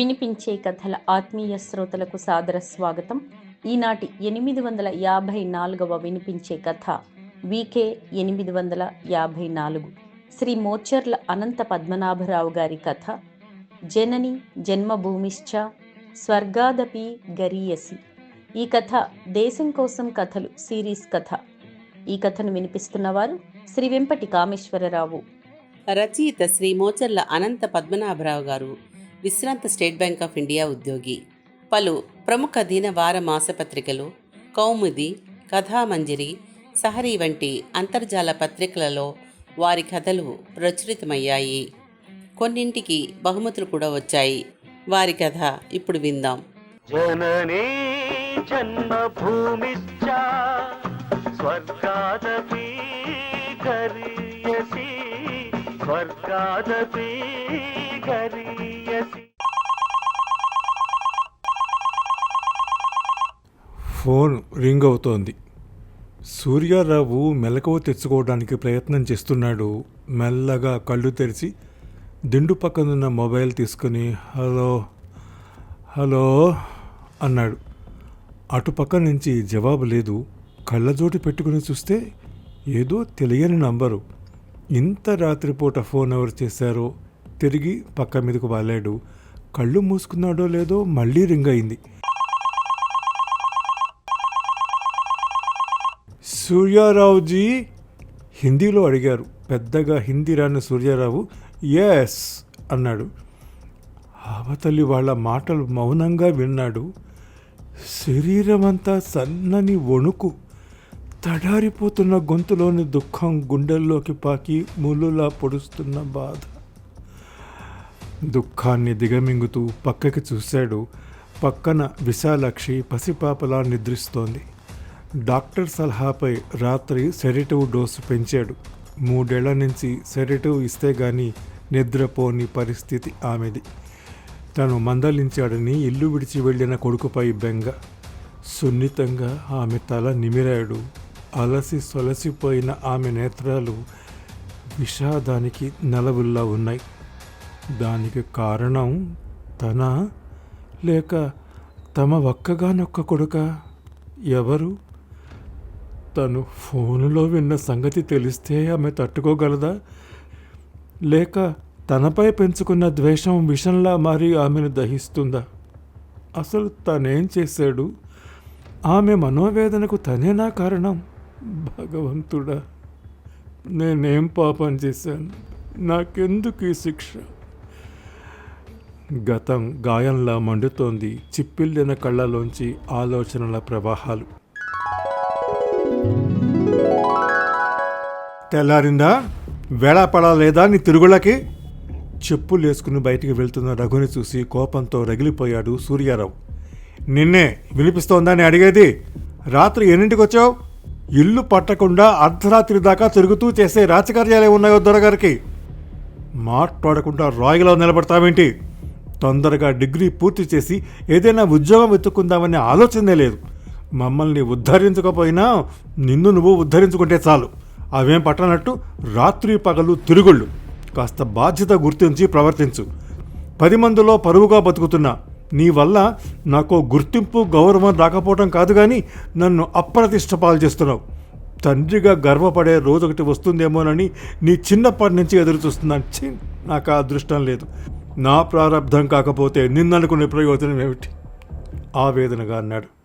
వినిపించే కథల ఆత్మీయ శ్రోతలకు సాదర స్వాగతం. ఈనాటి ఎనిమిది వందల యాభై నాలుగవ వినిపించే కథ వికే ఎనిమిది వందల యాభై నాలుగు. శ్రీ మోచర్ల అనంత పద్మనాభరావు గారి కథ. జనని జన్మభూమిశ్చ స్వర్గాదపి గరీయసి. ఈ కథ దేశం కోసం కథలు సిరీస్ కథ. ఈ కథను వినిపిస్తున్నవారు శ్రీ వెంపటి కామేశ్వరరావు. రచయిత శ్రీ మోచర్ల అనంత పద్మనాభరావు గారు. విశ్రాంత స్టేట్ బ్యాంక్ ఆఫ్ ఇండియా ఉద్యోగి. పలు ప్రముఖ దిన వార మాసపత్రికలు కౌముది కథామంజరి సహరీ వంటి అంతర్జాల పత్రికలలో వారి కథలు ప్రచురితమయ్యాయి. కొన్నింటికి బహుమతులు కూడా వచ్చాయి. వారి కథ ఇప్పుడు విందాం. జననే జన్మభూమిశ్చ స్వర్గాదపి స్వర్గాదపి ఫోన్ రింగ్ అవుతోంది. సూర్యారావు మెలకువ తెచ్చుకోవడానికి ప్రయత్నం చేస్తున్నాడు. మెల్లగా కళ్ళు తెరిచి దిండు పక్కనున్న మొబైల్ తీసుకుని హలో హలో అన్నాడు. అటుపక్క నుంచి జవాబు లేదు. కళ్ళజోటి పెట్టుకుని చూస్తే ఏదో తెలియని నంబరు. ఇంత రాత్రిపూట ఫోన్ ఎవరు చేశారో తిరిగి పక్క మీదకు వాలాడు కళ్ళు మూసుకున్నాడో లేదో మళ్ళీ రింగ్ అయింది. సూర్యారావుజీ హిందీలో అడిగారు. పెద్దగా హిందీ రాని సూర్యారావు ఎస్ అన్నాడు. అవతలి వాళ్ళ మాటలు మౌనంగా విన్నాడు. శరీరమంతా సన్నని వణుకు. తడారిపోతున్న గొంతులోని దుఃఖం గుండెల్లోకి పాకి ముళ్ళులా పొడుస్తున్న బాధ. దుఃఖాన్ని దిగమింగుతూ పక్కకి చూశాడు. పక్కన విశాలాక్షి పసిపాపలా నిద్రిస్తోంది. డాక్టర్ సలహాపై రాత్రి సెరిటివ్ డోసు పెంచాడు. మూడేళ్ళ నుంచి సెరిటివ్ ఇస్తే గాని నిద్రపోని పరిస్థితి ఆమెది. తను మందలించాడని ఇల్లు విడిచి వెళ్ళిన కొడుకుపై బెంగ. సున్నితంగా ఆమె తల నిమిరాడు. అలసి సొలసిపోయిన ఆమె నేత్రాలు విషాదానికి నలవుల్లా ఉన్నాయి. దానికి కారణం తన లేక తమ ఒక్కగానొక్క కొడుక? ఎవరు? తను ఫోనులో విన్న సంగతి తెలిస్తే ఆమె తట్టుకోగలదా? లేక తనపై పెంచుకున్న ద్వేషం విషంలా మారి ఆమెను దహిస్తుందా? అసలు తనేం చేశాడు? ఆమె మనోవేదనకు తనేనా కారణం? భగవంతుడా నేనేం పాపం చేశాను? నాకెందుకు ఈ శిక్ష? గతం గాయంలా మండుతోంది. చిప్పిల్లిన కళ్ళలోంచి ఆలోచనల ప్రవాహాలు. తెల్లారిందా? వేళాపడా లేదా నీ తిరుగుళ్ళకి? చెప్పులు వేసుకుని బయటికి వెళ్తున్న రఘుని చూసి కోపంతో రగిలిపోయాడు సూర్యారావు. నిన్నే వినిపిస్తోందా అని అడిగేది? రాత్రి ఎన్నింటికి వచ్చావు ఇల్లు పట్టకుండా అర్ధరాత్రి దాకా తిరుగుతూ చేసే రాజకార్యాలే ఉన్నాయో దొరగారికి? మాట్లాడకుండా రాయిలో నిలబడతావేంటి? తొందరగా డిగ్రీ పూర్తి చేసి ఏదైనా ఉద్యోగం వెతుక్కుందామనే ఆలోచనే లేదు. మమ్మల్ని ఉద్ధరించకపోయినా నిన్ను నువ్వు ఉద్ధరించుకుంటే చాలు. అవేం పట్టనట్టు రాత్రి పగలు తిరుగుళ్ళు. కాస్త బాధ్యత గుర్తించి ప్రవర్తించు. పది మందిలో పరువుగా బతుకుతున్నా నీ వల్ల నాకు గుర్తింపు గౌరవం రాకపోవటం కాదు కానీ నన్ను అప్రతిష్ట పాలు చేస్తున్నావు. తండ్రిగా గర్వపడే రోజు ఒకటి వస్తుందేమోనని నీ చిన్నప్పటి నుంచి ఎదురు చూస్తున్నాను నాకు ఆ అదృష్టం లేదు. నా ప్రారంధం కాకపోతే నిన్ననుకునే ప్రయోజనం ఏమిటి? ఆవేదనగా అన్నాడు.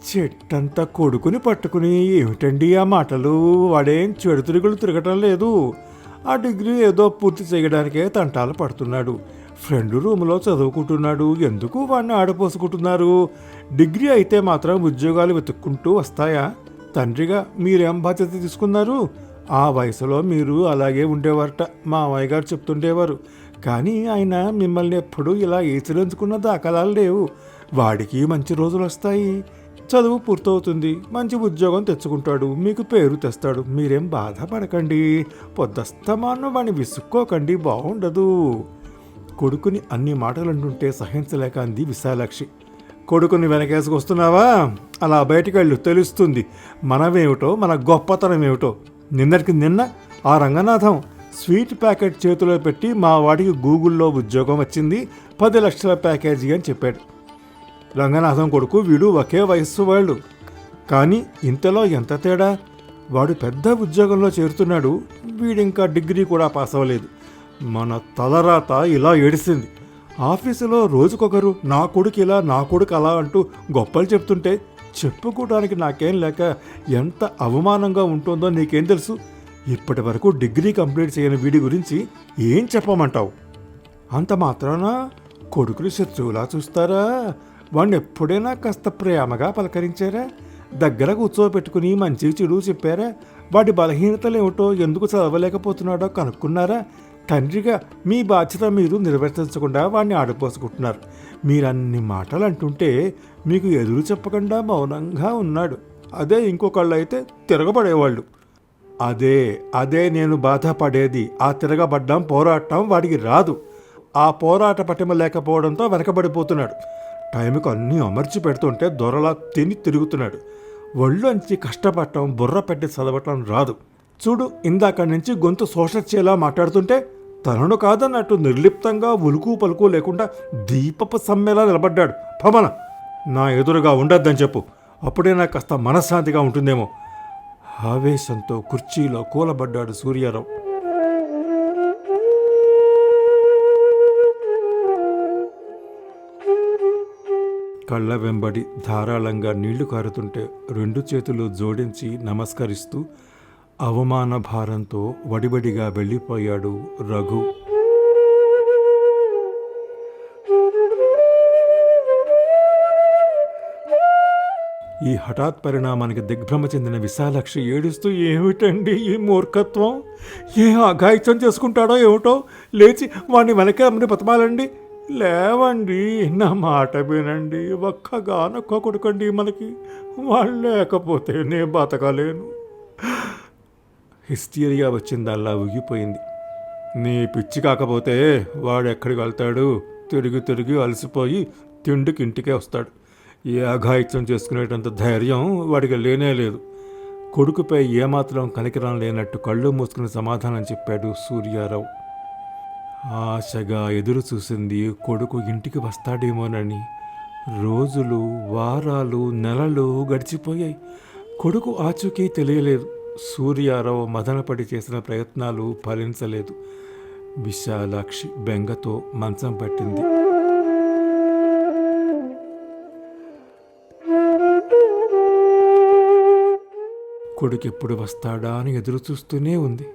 చెట్టంతా కొడుకుని పట్టుకుని ఏమిటండి ఆ మాటలు? వాడేం చెడు తిరుగులు తిరగటం లేదు. ఆ డిగ్రీ ఏదో పూర్తి చేయడానికే తంటాలు పడుతున్నాడు. ఫ్రెండ్ రూమ్లో చదువుకుంటున్నాడు. ఎందుకు వాడిని ఆడపోసుకుంటున్నారు? డిగ్రీ అయితే మాత్రం ఉద్యోగాలు వెతుక్కుంటూ వస్తాయా? తండ్రిగా మీరేం బాధ్యత తీసుకున్నారు? ఆ వయసులో మీరు అలాగే ఉండేవారట మా అమ్మాయి గారు చెప్తుండేవారు. కానీ ఆయన మిమ్మల్ని ఎప్పుడూ ఇలా ఈసరించుకున్న దాఖలాలు లేవు. వాడికి మంచి రోజులు వస్తాయి చదువు పూర్తవుతుంది మంచి ఉద్యోగం తెచ్చుకుంటాడు మీకు పేరు తెస్తాడు. మీరేం బాధపడకండి పొద్దస్తమానం వాడిని విసుక్కోకండి బాగుండదు కొడుకుని అన్ని మాటలు అంటుంటే సహించలేక అంది విశాలాక్షి. కొడుకుని వెనకేసుకొస్తున్నావా? అలా బయటికి వెళ్ళు తెలుస్తుంది. మనమేమిటో మన గొప్పతనం ఏమిటో నిన్నటికి నిన్న ఆ రంగనాథం స్వీట్ ప్యాకెట్ చేతిలో పెట్టి మా వాడికి గూగుల్లో ఉద్యోగం వచ్చింది పది లక్షల ప్యాకేజీ అని చెప్పాడు. రంగనాథం కొడుకు వీడు ఒకే వయస్సు వాళ్ళు. కానీ ఇంతలో ఎంత తేడా? వాడు పెద్ద ఉద్యోగంలో చేరుతున్నాడు. వీడింకా డిగ్రీ కూడా పాస్ అవ్వలేదు. మన తలరాత ఇలా ఏడిసింది. ఆఫీసులో రోజుకొకరు నా కొడుకు ఇలా నా కొడుకు అలా అంటూ గొప్పలు చెప్తుంటే చెప్పుకోవడానికి నాకేం లేక ఎంత అవమానంగా ఉంటుందో నీకేం తెలుసు? ఇప్పటి వరకు డిగ్రీ కంప్లీట్ చేయని వీడి గురించి ఏం చెప్పమంటావు? అంత మాత్రాన? కొడుకులు శత్రువులా చూస్తారా? వాడిని ఎప్పుడైనా కాస్త ప్రేమగా పలకరించారా? దగ్గర కూర్చోబెట్టుకుని మంచి చెడు చెప్పారా? వాడి బలహీనతలు ఏమిటో ఎందుకు చదవలేకపోతున్నాడో కనుక్కున్నారా? తండ్రిగా మీ బాధ్యత మీరు నిర్వర్తించకుండా వాడిని ఆడిపోసుకుంటున్నారు. మీరు అన్ని మాటలు అంటుంటే మీకు ఎదురు చెప్పకుండా మౌనంగా ఉన్నాడు. అదే ఇంకొకళ్ళు అయితే తిరగబడేవాళ్ళు. అదే అదే నేను బాధపడేది. ఆ తిరగబడ్డం పోరాటం వాడికి రాదు. ఆ పోరాట పటిమ లేకపోవడంతో వెనకబడిపోతున్నాడు. టైంకి అన్నీ అమర్చి పెడుతుంటే దొరలా తిని తిరుగుతున్నాడు. ఒళ్ళోంచి కష్టపడటం బుర్ర పెట్టి చదవటం రాదు. చూడు ఇందాక నుంచి గొంతు శోషచ్చేలా మాట్లాడుతుంటే తనను కాదన్నట్టు నిర్లిప్తంగా ఉలుకు పలుకు లేకుండా దీపపు సమ్మెలా నిలబడ్డాడు. పవన నా ఎదురుగా ఉండొద్దని చెప్పు. అప్పుడే నాకు కాస్త మనశ్శాంతిగా ఉంటుందేమో. ఆవేశంతో కుర్చీలో కూలబడ్డాడు సూర్యారావు. కళ్ళ వెంబడి ధారాళంగా నీళ్ళు కారుతుంటే రెండు చేతులు జోడించి నమస్కరిస్తూ అవమాన భారంతో వడివడిగా వెళ్ళిపోయాడు రఘు. ఈ హఠాత్ పరిణామానికి దిగ్భ్రమ చెందిన విశాలక్షి ఏడుస్తూ ఏమిటండి ఈ మూర్ఖత్వం? ఏ అఘాయిత్యం చేసుకుంటాడో ఏమిటో? లేచి వాడిని వెనకే అమ్మని బతమాలండి. లేవండి నా మాట వినండి. ఒక్కగానొక్క కొడుకండి మనకి. వాళ్ళు లేకపోతే నేను బతకలేను. హిస్టీరియా వచ్చిందల్లా ఊగిపోయింది. నీ పిచ్చి కాకపోతే వాడు ఎక్కడికి వెళ్తాడు? తిరిగి తిరిగి అలసిపోయి తిండికి ఇంటికే వస్తాడు. ఏ అఘాయిత్యం చేసుకునేటంత ధైర్యం వాడికి లేనే లేదు. కొడుకుపై ఏమాత్రం కనికరం లేనట్టు కళ్ళు మూసుకుని సమాధానం చెప్పాడు సూర్యారావు. ఆశగా ఎదురు చూసింది కొడుకు ఇంటికి వస్తాడేమోనని. రోజులు వారాలు నెలలు గడిచిపోయాయి. కొడుకు ఆచూకీ తెలియలేదు. సూర్యారావు మదనపడి చేసిన ప్రయత్నాలు ఫలించలేదు. విశాలాక్షి బెంగతో మంచం పట్టింది. కొడుకు ఎప్పుడు వస్తాడా అని ఎదురు చూస్తూనే ఉంది.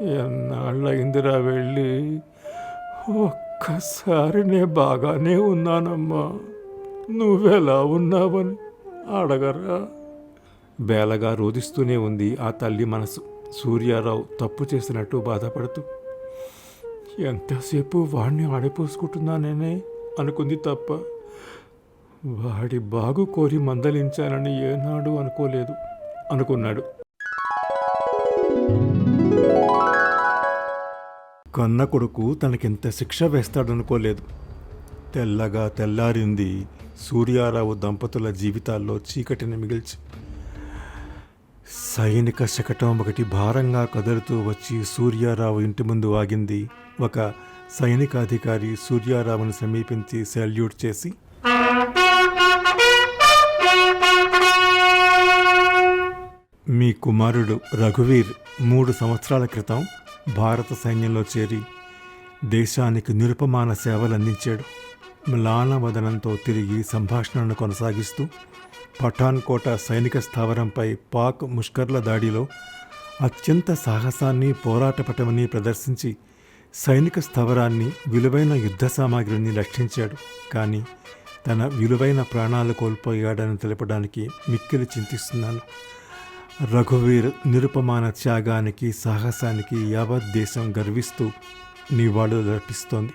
ఎన్నాళ్ళయిందిరా వెళ్ళి? ఒక్కసారి నే బాగానే ఉన్నానమ్మా. నువ్వెలా ఉన్నావని అడగరా. బేలగా రోధిస్తూనే ఉంది ఆ తల్లి మనసు. సూర్యారావు తప్పు చేసినట్టు బాధపడుతూ ఎంతసేపు వాడిని ఆడిపోసుకుంటున్నానేనే అనుకుంది తప్ప వాడి బాగు కోరి మందలించానని ఏనాడు అనుకోలేదు అనుకున్నాడు. కన్న కొడుకు తనకింత శిక్ష వేస్తాడనుకోలేదు. తెల్లగా తెల్లారింది సూర్యారావు దంపతుల జీవితాల్లో చీకటిని మిగిల్చి. సైనిక శకటం ఒకటి భారంగా కదులుతూ వచ్చి సూర్యారావు ఇంటి ముందు ఆగింది. ఒక సైనికాధికారి సూర్యారావుని సమీపించి సెల్యూట్ చేసి మీ కుమారుడు రఘువీర్ మూడు సంవత్సరాల క్రితం భారత సైన్యంలో చేరి దేశానికి నిరుపమాన సేవలు అందించాడు మ్లానవదనంతో తిరిగి సంభాషణను కొనసాగిస్తూ పఠాన్ కోట సైనిక స్థావరంపై పాక్ ముష్కర్ల దాడిలో అత్యంత సాహసాన్ని పోరాటపటమని ప్రదర్శించి సైనిక స్థావరాన్ని విలువైన యుద్ధ సామాగ్రిని రక్షించాడు. కానీ తన విలువైన ప్రాణాలు కోల్పోయాడని తెలపడానికి మిక్కిలి చింతిస్తున్నాను. రఘువీర్ నిరుపమాన త్యాగానికి సాహసానికి యావత్ దేశం గర్విస్తూ నివాళులు అర్పిస్తోంది.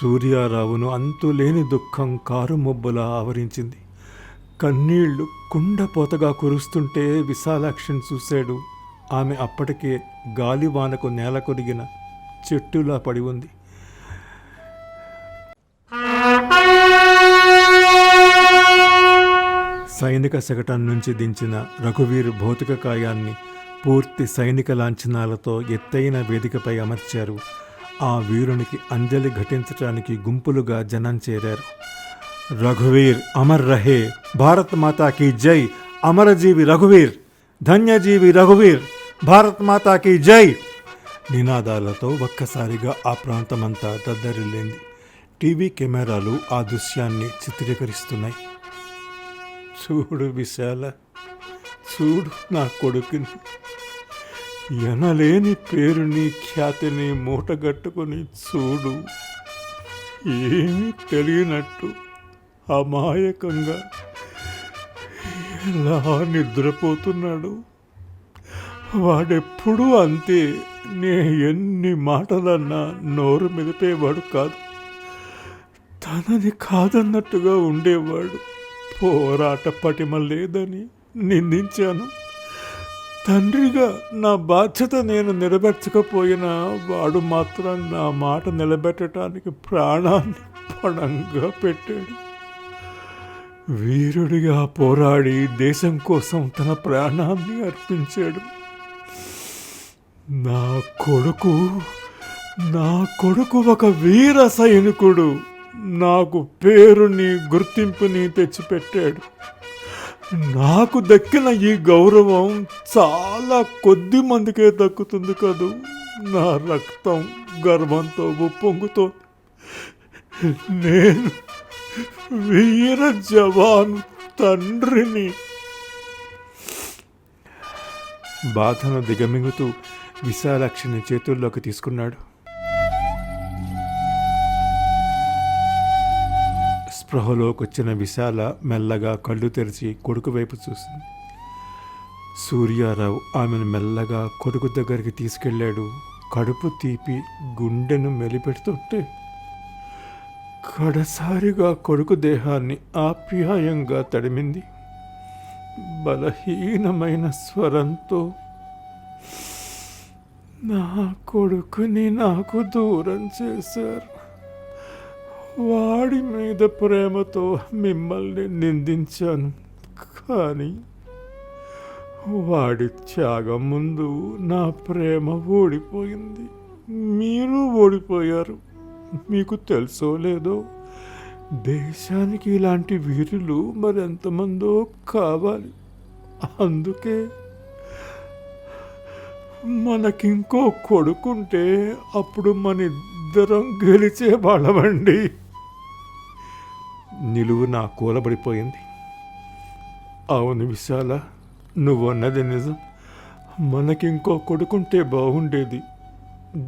సూర్యారావును అంతులేని దుఃఖం కారుమొబ్బులా ఆవరించింది. కన్నీళ్ళు కుండపోతగా కురుస్తుంటే విశాలాక్షిని చూశాడు. ఆమె అప్పటికే గాలివానకు నేల కొరిగిన చెట్టులా పడి ఉంది. సైనిక శకటం నుంచి దించిన రఘువీర్ భౌతిక కాయాన్ని పూర్తి సైనిక లాంఛనాలతో ఎత్తైన వేదికపై అమర్చారు. ఆ వీరునికి అంజలి ఘటించటానికి గుంపులుగా జనం చేరారు. రఘువీర్ అమర్ రహే భారత్ మాతాకి జై అమరజీవి రఘువీర్ ధన్యజీవి రఘువీర్ భారత్ మాతాకి జై! నినాదాలతో ఒక్కసారిగా ఆ ప్రాంతమంతా దద్దరిల్లింది. టీవీ కెమెరాలు ఆ దృశ్యాన్ని చిత్రీకరిస్తున్నాయి. చూడు విశాల చూడు నా కొడుకుని. ఎనలేని పేరుని ఖ్యాతిని మూటగట్టుకుని చూడు. ఏమీ తెలియనట్టు అమాయకంగా ఎలా నిద్రపోతున్నాడు. వాడెప్పుడూ అంతే నే ఎన్ని మాటలన్నా నోరు మెదిపేవాడు కాదు. తనది కాదన్నట్టుగా ఉండేవాడు. పోరాట పటిమ లేదని నిందించాను. తండ్రిగా నా బాధ్యత నేను నిలబెట్టకపోయినా వాడు మాత్రం నా మాట నిలబెట్టడానికి ప్రాణాన్ని పణంగా పెట్టాడు. వీరుడిగా పోరాడి దేశం కోసం తన ప్రాణాన్ని అర్పించాడు. నా కొడుకు నా కొడుకు ఒక వీర సైనికుడు. నాకు పేరుని గుర్తింపుని తెచ్చిపెట్టాడు. నాకు దక్కిన ఈ గౌరవం చాలా కొద్ది మందికే దక్కుతుంది కదూ. నా రక్తం గర్వంతో ఉప్పొంగుతో నేను వీర జవాన్ తండ్రిని. బాధను దిగమింగుతూ విశాలాక్షిని చేతుల్లోకి తీసుకున్నాడు. స్పృహలోకొచ్చిన విశాల మెల్లగా కళ్ళు తెరిచి కొడుకు వైపు చూసింది. సూర్యారావు ఆమెను మెల్లగా కొడుకు దగ్గరికి తీసుకెళ్ళాడు. కడుపు తీపి గుండెను మెలిపెడుతుంటే కడసారిగా కొడుకు దేహాన్ని ఆప్యాయంగా తడిమింది. బలహీనమైన స్వరంతో నా కొడుకుని నాకు దూరం చేశారు. వాడి మీద ప్రేమతో మిమ్మల్ని నిందించాను. కానీ వాడి త్యాగం ముందు నా ప్రేమ ఓడిపోయింది మీరు ఓడిపోయారు మీకు తెలుసో లేదో? దేశానికి ఇలాంటి వీరులు మరెంతమందో కావాలి. అందుకే మనకింకో కొడుకుంటే అప్పుడు మన ఇద్దరం గెలిచే వాళ్ళమండి. నిలువు నా కూలబడిపోయింది. అవును విశాల నువ్వన్నది నిజం. మనకింకో కొడుకుంటే బాగుండేది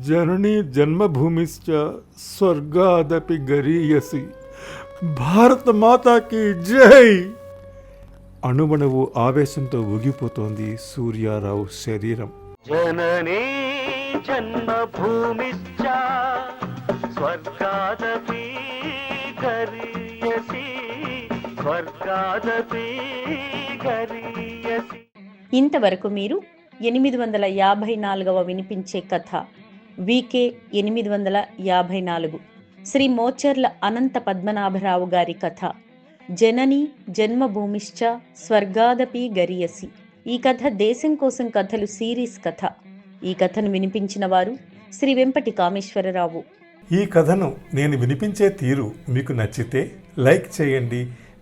జనని జన్మభూమిశ్చ స్వర్గాదపి గరీయసి. భారత మాతాకి జై! అణువణువు ఆవేశంతో ఊగిపోతోంది సూర్యారావు శరీరం. జనని జన్మభూమిశ్చ స్వర్గాదపి గరీ ఇంతవరకు మీరు ఎనిమిది వందల యాభై నాలుగవ వినిపించే కథ వికే ఎనిమిది వందల యాభై నాలుగు శ్రీ మోచర్ల అనంత పద్మనాభరావు గారి కథ జనని జన్మభూమిశ్చ స్వర్గాదపి గరియసి ఈ కథ దేశం కోసం కథలు సిరీస్ కథ. ఈ కథను వినిపించిన వారు శ్రీ వెంపటి కామేశ్వరరావు ఈ కథను నేను వినిపించే తీరు మీకు నచ్చితే లైక్ చేయండి